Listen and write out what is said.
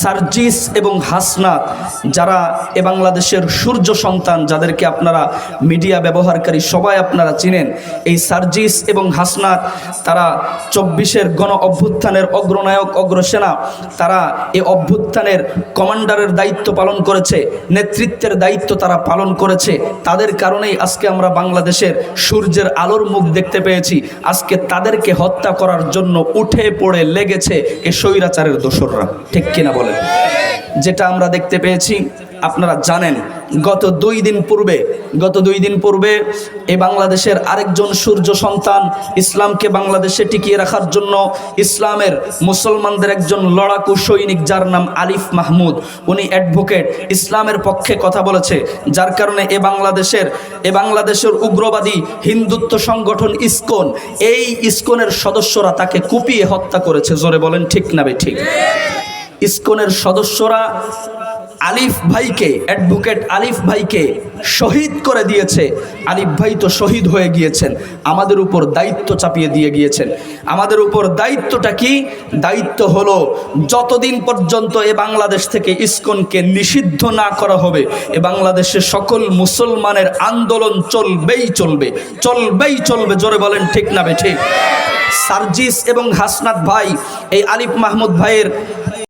সার্জিস এবং হাসনাত, যারা এ বাংলাদেশের সূর্য সন্তান যাদেরকে আপনারা মিডিয়া ব্যবহারকারী সবাই আপনারা চিনেন, এই সার্জিস এবং হাসনাত, তারা চব্বিশের গণ অভ্যুত্থানের অগ্রনায়ক, অগ্রসেনা, তারা এ অভ্যুত্থানের কমান্ডারের দায়িত্ব পালন করেছে, নেতৃত্বের দায়িত্ব তারা পালন করেছে। তাদের কারণেই আজকে আমরা বাংলাদেশের সূর্যের আলোর মুখ দেখতে পেয়েছি। আজকে তাদেরকে হত্যা করার জন্য উঠে পড়ে লেগেছে এ স্বৈরাচারের দোসররা। ঠিক কিনা বলেন যেটা আমরা দেখতে পেয়েছি, আপনারা জানেন, গত দুই দিন পূর্বে, গত দুই দিন পূর্বে এ বাংলাদেশের আরেকজন সূর্য সন্তান ইসলামকে বাংলাদেশে টিকিয়ে রাখার জন্য ইসলামের মুসলমানদের একজন লড়াকু সৈনিক, যার নাম আলিফ মাহমুদ, উনি অ্যাডভোকেট ইসলামের পক্ষে কথা বলেছে, যার কারণে এ বাংলাদেশের এ বাংলাদেশের উগ্রবাদী হিন্দুত্ব সংগঠন ইসকন, এই ইসকনের সদস্যরা তাকে কুপিয়ে হত্যা করেছে। জোরে বলেন, ঠিক না বে ঠিক? ইসকনের সদস্যরা আলিফ ভাইকে অ্যাডভোকেট আলিফ ভাইকে শহীদ করে দিয়েছে। আলিফ ভাই তো শহীদ হয়ে গিয়েছেন। আমাদের উপর দায়িত্ব চাপিয়ে দিয়ে গিয়েছেন। আমাদের উপর দায়িত্বটা কি? দায়িত্ব হলো যতদিন পর্যন্ত এ বাংলাদেশ থেকে ইসকনকে নিষিদ্ধ না করা হবে, এ বাংলাদেশের সকল মুসলমানের আন্দোলন চলবেই চলবে। চলবেই চলবে, জোরে বলেন ঠিক না বে ঠিক? সার্জিস এবং হাসনাত ভাই, এই আলিফ মাহমুদ ভাইয়ের